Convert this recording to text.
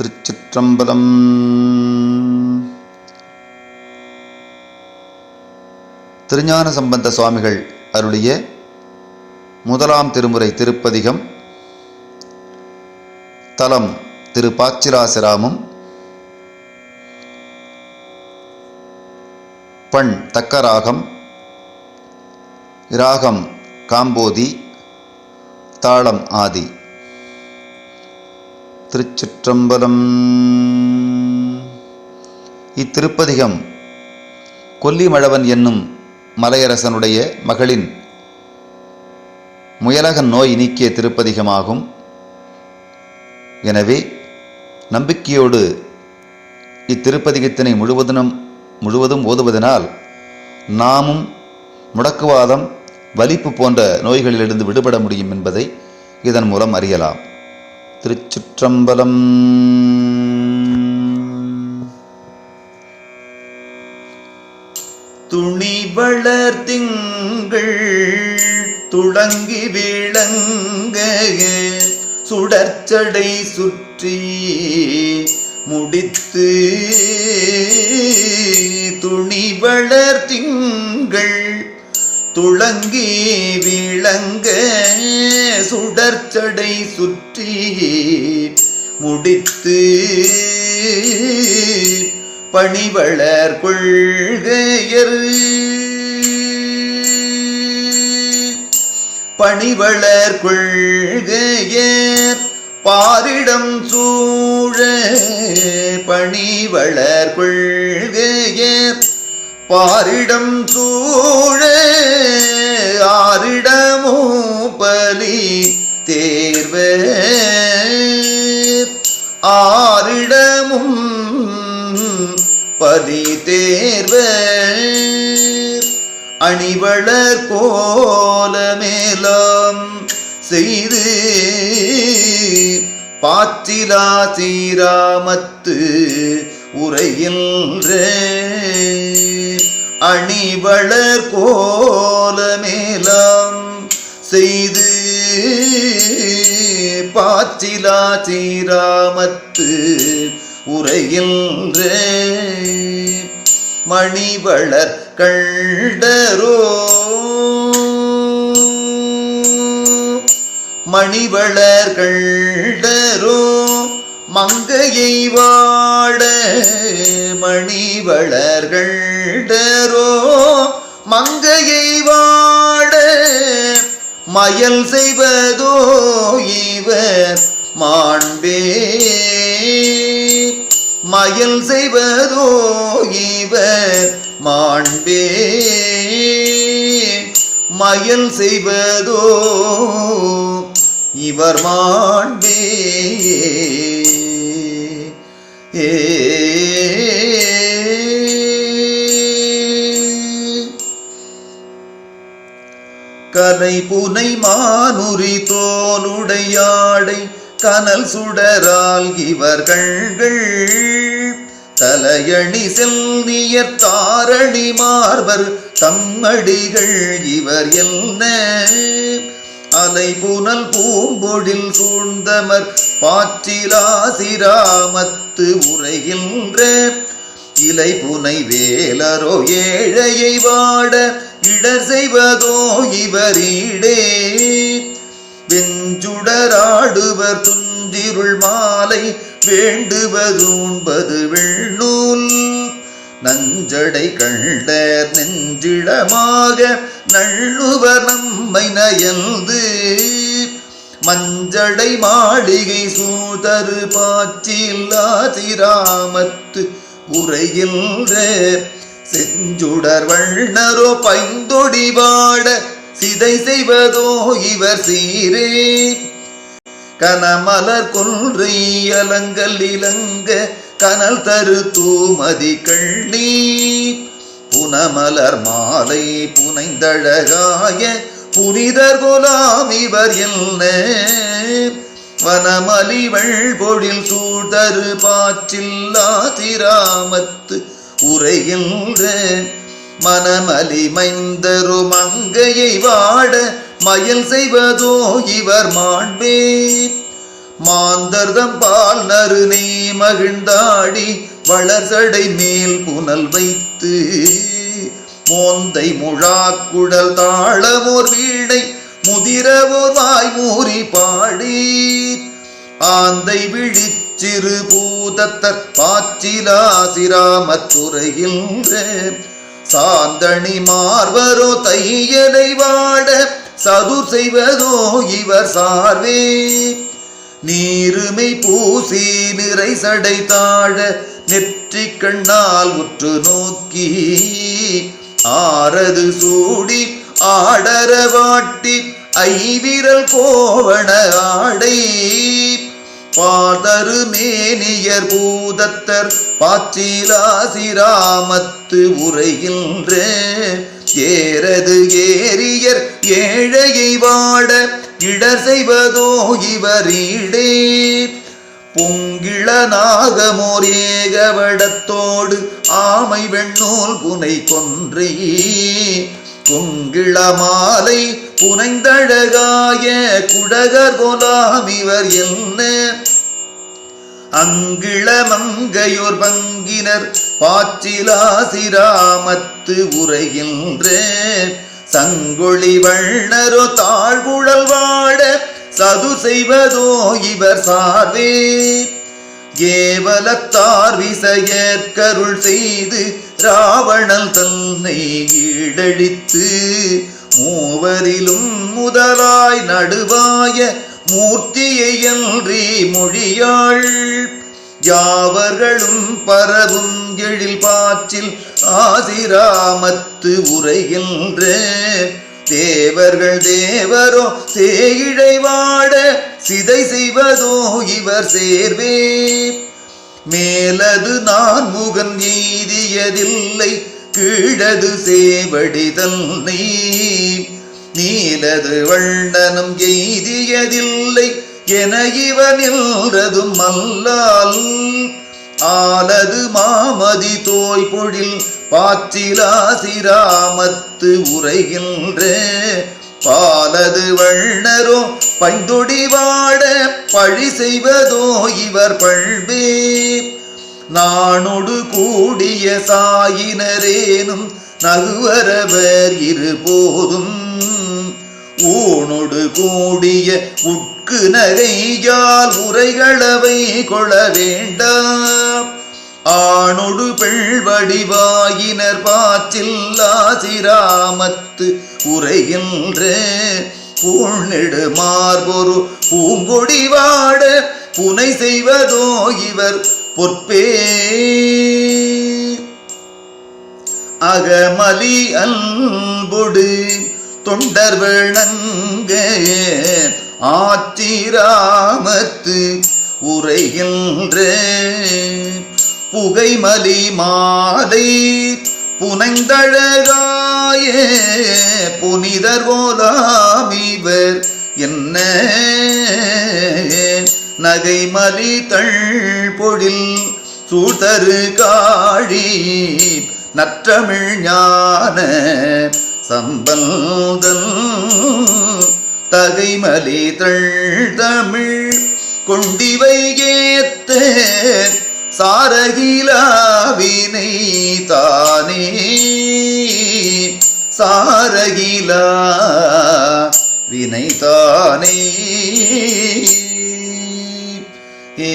திருச்சிற்றம்பலம். திருஞான சம்பந்த சுவாமிகள் அருளிய முதலாம் திருமுறை திருப்பதிகம் தலம் திரு பாச்சிராசிராமம் பண் தக்கராகம் ராகம் காம்போதி தாளம் ஆதி. திருச்சிற்றம்பலம். இத்திருப்பதிகம் கொல்லிமழவன் என்னும் மலையரசனுடைய மகளின் முயலக நோய் நீக்கிய திருப்பதிகமாகும். எனவே நம்பிக்கையோடு இத்திருப்பதிகத்தினை முழுவதும் முழுவதும் ஓதுவதனால் நாமும் முடக்குவாதம் வலிப்பு போன்ற நோய்களிலிருந்து விடுபட முடியும் என்பதை இதன் மூலம் அறியலாம். திருச்சிற்றம்பலம். துணி வளர் திங்கள் துளங்கி விளங்க சுடற்சடை சுற்றி முடித்து துணி வளர் திங்கள் துளங்கி விளங்க சுடர்ச்சடை சுற்றி முடித்து பணிவளர் கொள்கையர். பணிவளர் கொள்கையர் பாரிடம் சூழ பணிவளர் கொள்கையர். பாரிடம் சூழே ஆரிடமோ பலி தேர்வே. ஆரிடமும் பலி தேர்வே. அணிவளர் கோல மேலாம் செய்து பாத்திலா சீராமத்து உரையின்ற. அணிவளர் கோல மேலாம் செய்து பாச்சிலா சீராமத்து உரையின்ற. மணிவளர் கண்டரோ. மணிவளர் கண்டரோ. மங்கையை வாட மணிவளர் கண்டரோ மங்கையை வாட மயல் செய்வதோ இவர் மாண்பே? மயல் செய்வதோ இவர் மாண்பே? மயல் செய்வதோ இவர் மாண்பே? கலை புனை மானுரி தோலுடையாடை கனல் சுடரால் இவர் கண்கள் தலையணி செல்வியர் தாரணி மார்பர் தம்மடிகள் இவர் என்ன? அலை புனல் பூம்பொழில் சூழ்ந்தமர் பாச்சிலாசிராமத்து உரைகின்ற இலை புனை வேலரோ ஏழையை வாட இடர் செய்வதோ இவரீடே. வெஞ்சுடராடுவர் துஞ்சிருள் மாலை வேண்டுவதூன்பது வெள்ளூல் நஞ்சடை கண்டர் நெஞ்சிடமாக நள்ளுவர் நம்மை நயந்து. மஞ்சடை மாளிகை சூதரு பாச்சில்லா சிராமத்து உரைகின்ற செஞ்சுடர் வண்ணரோ பைந்தொடி வாட சிதை செய்வதோ இவர் சீரே. கனமலர் கொன்றை அலங்கல் இலங்க கனல் தரு தூமதி கண்ணி புனமலர் மாலை புனைந்தழகாய புனிதர் குலாம் இவர் என்ன? வனமலிவள் பொழில் சூழ்தரு பாச்சில்லா திராமத்து உரைகின்ற மனமலி மைந்தரு மங்கையை வாட மயல் செய்வதோ இவர் மாண்பே. மாந்தர்தம் பால் நறுநே மகிழ்ந்தாடி வளர்சடை மேல் புனல் வைத்து. மோந்தை முழாக்குடல் தாளமோர் வீடை முதிரவோர் வாய்மூறி பாடி ஆந்தை விழிச்சிறு பூதத்தர் பாச்சிலாசிராமத்துறைகின்ற சாந்தணி மார்வரோ தையலை வாட சதுர் செய்வதோ இவர் சார்வே. நீருமை பூசி நிறை சடை தாழ நெற்றி கண்ணால் உற்று நோக்கி. ஆரது சூடி ஆடரவாட்டி ஐவிரல் கோவண ஆடை. பாதரு மேனியர் பூதத்தர் பாச்சிலாசிராமத்து உரைகின்ற ஏறது ஏரியர் ஏழையை வாட இடர் செய்வதோ இவரீடே. பொங்கிள நாகமோர் ஏகவடத்தோடு ஆமை வெண்ணூல் புனை கொன்றை. பொங்கிள மாலை புனைந்தழகாய குடகர் கொலாம் இவர் என்ன? அங்கிளமங்கையோர் பங்கினர் பாச்சிலாசிராமத்து உரைகின்ற. சங்கொழி வண்ணரோ தாழ்வுழல் வாட சது செய்வதோ இவர் சார்வே. ஏவலத்தார் விசையற்கருள் செய்து ராவணல் தன்னை ஈடழித்து மூவரிலும் முதலாய் நடுவாய மூர்த்தியன்றி மொழியாள். யாவர்களும் பரவும் எழில் பாச்சில் ஆதிராமத்து உரைகின்ற. தேவர்கள் தேவரோ சேயிழை வாட சிதை செய்வதோ இவர் சேர்வே. மேலது நான் முகன் எய்தியதில்லை கீழது சேவடி தன்னை. நீலது வண்ணனும் எய்தியதில்லை என இவனில்றதும் அல்லால் ஆலது மாமதி தோய் பொழில் பாச்சிலாசிராமத்து உரைகின்ற. பாலது வண்ணரோ பைந்தொடி வாட பழி செய்வதோ இவர் பழ்வே நானொடு கூடிய சாயினரேனும் நகுவரவர் இருபோதும். ஊனொடு கூடிய உட்கு நகையால் உரைகளவை கொள வேண்டாம். ஆணொடு பெள்வடிவாயினர் பாச்சில்லா சிராமத்து உரைகின்ற பூழ்நெடு மார்பொரு பூங்கொடி வாட புனை செய்வதோ இவர் பொற்பே. அகமலி அன்பொடு தொண்டர் வணங்க ஆத்திராமத்து உரைகின்ற. புகைமலி மாலை புனைந்தழகாய புனிதர் கோலாமிவர் என்ன. நகைமலி தழ்பொழில் சூழ்தரு காழி நற்றமிழ் ஞான சம்பந்தன் தகைமலி தமிழ் கொண்டிவை ஏத்த சாரகிலாவினை தானே. சாரகிலா வினைதானே ஏ ஏ